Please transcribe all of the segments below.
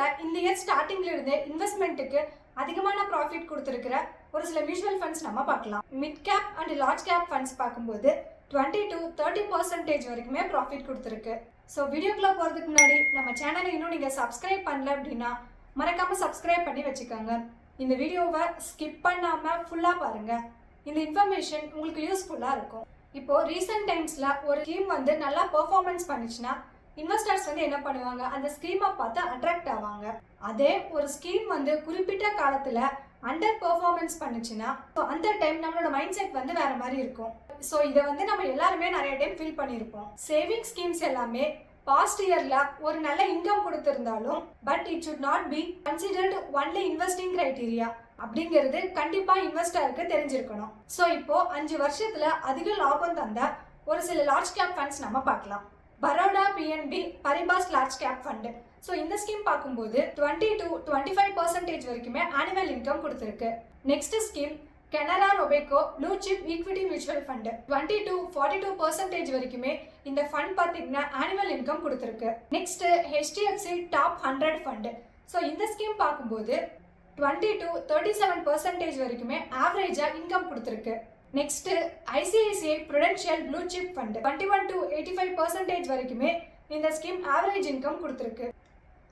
வீடியோவில் இந்த இயர் ஸ்டார்டிங்ல இருந்தே இன்வெஸ்ட்மெண்ட்டுக்கு அதிகமான ப்ராஃபிட் கொடுத்துருக்கிற ஒரு சில மியூச்சுவல் ஃபண்ட்ஸ் நம்ம பார்க்கலாம். Mid cap and large cap funds பார்க்கும்போது டுவெண்ட்டி டு தேர்ட்டி பர்சன்டேஜ் வரைக்குமே ப்ராஃபிட் கொடுத்துருக்கு. ஸோ வீடியோக்குள்ள போகிறதுக்கு முன்னாடி நம்ம சேனலை இன்னும் நீங்கள் சப்ஸ்கிரைப் பண்ணல அப்படின்னா மறக்காம சப்ஸ்கிரைப் பண்ணி வச்சுக்கோங்க. இந்த வீடியோவை ஸ்கிப் பண்ணாமல் ஃபுல்லாக பாருங்க. இந்த இன்ஃபர்மேஷன் உங்களுக்கு யூஸ்ஃபுல்லாக இருக்கும். இப்போ ரீசெண்ட் டைம்ஸில் ஒரு டீம் வந்து நல்லா பெர்ஃபார்மன்ஸ் பண்ணுச்சுன்னா இன்வெஸ்டர்ஸ் வந்து என்ன பண்ணுவாங்க? அந்த ஸ்கீமை பார்த்து அட்ராக்ட் ஆவாங்க. அதே ஒரு ஸ்கீம் வந்து குறிப்பிட்ட காலத்தில் அண்டர் பெர்ஃபார்மன்ஸ் பண்ணுச்சுன்னா so அந்த டைம் நம்மளோட மைண்ட் செட் வந்து வேற மாதிரி இருக்கும். ஸோ இதை வந்து நம்ம எல்லாருமே நிறைய டைம் ஃபீல் பண்ணியிருப்போம். சேவிங் ஸ்கீம்ஸ் எல்லாமே பாஸ்ட் இயர்ல ஒரு நல்ல income கொடுத்திருந்தாலும் but it should not be considered only investing criteria அப்படிங்கிறது கண்டிப்பா இன்வெஸ்டருக்கு தெரிஞ்சிருக்கணும். ஸோ இப்போ அஞ்சு வருஷத்துல அதிக லாபம் தந்த ஒரு சில லார்ஜ் கேப் ஃபண்ட்ஸ் நம்ம பார்க்கலாம். Baroda BNP Paribas large cap fund so இந்த ஸ்கீம் பார்க்கும்போது twenty two twenty five percentage வரைக்குமே ஆனுவல் இன்கம் கொடுத்துருக்கு. Next scheme Canara Robeco blue chip equity mutual fund twenty two forty two percentage வரைக்குமே இந்த fund பார்த்தீங்கன்னா annual income கொடுத்துருக்கு. Next HDFC top hundred fund so இந்த scheme பார்க்கும்போது twenty two thirty seven percentage வரைக்குமே ஆவரேஜாக income கொடுத்துருக்கு. Next ICICI Prudential blue chip fund twenty one to eighty five percentage வரைக்குமே இந்த ஸ்கீம் ஆவரேஜ் இன்கம் கொடுத்துருக்கு.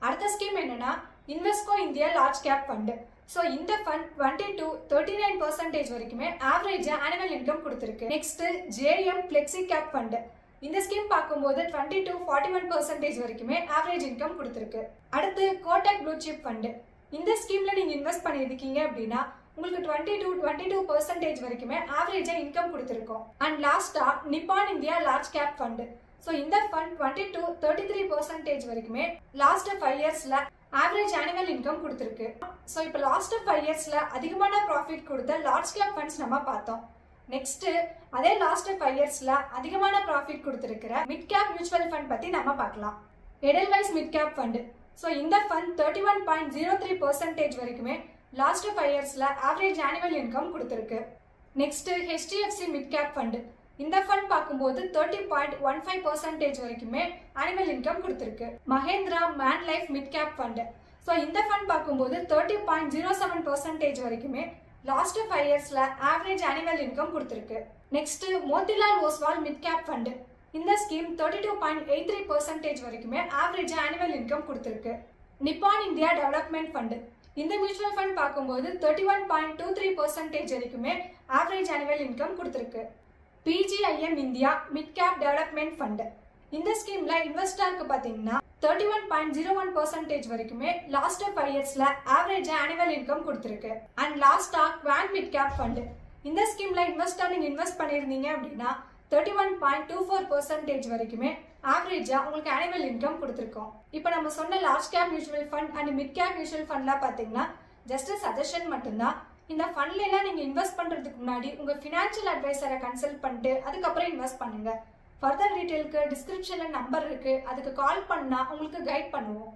அடுத்த ஸ்கீம் என்னன்னா Invesco India large cap fund so இந்த fund twenty to thirty nine percentage வரைக்குமே ஆவரேஜாக ஆனுவல் இன்கம் கொடுத்துருக்கு. Next JM flexi cap fund இந்த ஸ்கீம் பார்க்கும்போது twenty to forty one percentage வரைக்குமே ஆவரேஜ் இன்கம் கொடுத்துருக்கு. அடுத்து கோட்டக் ப்ளூ சிப் ஃபண்டு இந்த ஸ்கீமில் நீங்கள் இன்வெஸ்ட் பண்ணியிருக்கீங்க அப்படின்னா உங்களுக்கு twenty to twenty two percentage வரைக்குமே ஆவரேஜாக இன்கம் கொடுத்துருக்கோம். அண்ட் லாஸ்ட்டாக Nippon India large cap fund so இந்த fund twenty two thirty three percentage வரைக்குமே லாஸ்ட் ஃபைவ் இயர்ஸில் ஆவரேஜ் ஆனுவல் இன்கம் கொடுத்துருக்கு. ஸோ இப்போ லாஸ்ட் ஃபைவ் இயர்ஸில் அதிகமான ப்ராஃபிட் கொடுத்த லார்ஜ் கேப் ஃபண்ட்ஸ் நம்ம பார்த்தோம். நெக்ஸ்ட்டு அதே லாஸ்ட் ஃபைவ் இயர்ஸில் அதிகமான ப்ராஃபிட் கொடுத்துருக்கிற மிட் கேப் மியூச்சுவல் ஃபண்ட் பற்றி நம்ம பார்க்கலாம். Edelweiss mid cap fund so இந்த fund thirty one point zero three percentage வரைக்குமே லாஸ்ட் ஃபைவ் இயர்ஸில் ஆவரேஜ் ஆனுவல் இன்கம் கொடுத்துருக்கு. Next HDFC mid cap fund இந்த ஃபண்ட் பார்க்கும்போது thirty point one five percentage வரைக்குமே ஆனுவல் இன்கம் கொடுத்துருக்கு. Mahindra Manulife mid cap fund so இந்த fund பார்க்கும்போது thirty point zero seven percentage வரைக்குமே லாஸ்ட் ஃபைவ் இயர்ஸில் ஆவரேஜ் ஆனுவல் இன்கம் கொடுத்துருக்கு. Next Motilal Oswal mid cap fund இந்த scheme thirty two point eight three percentage வரைக்குமே average annual income கொடுத்துருக்கு. Nippon India development fund இந்த mutual fund பார்க்கும்போது thirty one point two three percentage வரைக்குமே average annual income கொடுத்துருக்கு. PGIM India mid cap development fund இந்த ஸ்கீம்ல இன்வெஸ்டருக்கு பார்த்தீங்கன்னா thirty one point zero one percentage வரைக்குமே லாஸ்ட் ஃபைவ் இயர்ஸ்ல ஆவரேஜ் ஆனுவல் இன்கம் கொடுத்துருக்கு. அண்ட் லாஸ்டா குவான் மிட் கேப் ஃபண்டு இந்த ஸ்கீம்ல இன்வெஸ்டர் நீங்க இன்வெஸ்ட் பண்ணியிருந்தீங்க அப்படின்னா thirty one point two four percentage வரைக்குமே ஆவரேஜா உங்களுக்கு ஆனுவல் இன்கம் கொடுத்துருக்கோம். இப்போ நம்ம சொன்ன large cap mutual fund and mid cap mutual ஃபண்ட்லாம் பார்த்தீங்கன்னா ஜஸ்ட் சஜஷன் மட்டும்தான். இந்த ஃபண்ட்ல எல்லாம் நீங்க இன்வெஸ்ட் பண்றதுக்கு முன்னாடி உங்க ஃபினான்ஷியல் அட்வைசரை கன்சல்ட் பண்ணிட்டு அதுக்கப்புறம் இன்வெஸ்ட் பண்ணுங்க. ஃபர்தர் டீட்டெயிலுக்கு டிஸ்கிரிப்ஷன்ல நம்பர் இருக்கு. அதுக்கு கால் பண்ணா உங்களுக்கு கைட் பண்ணுவோம்.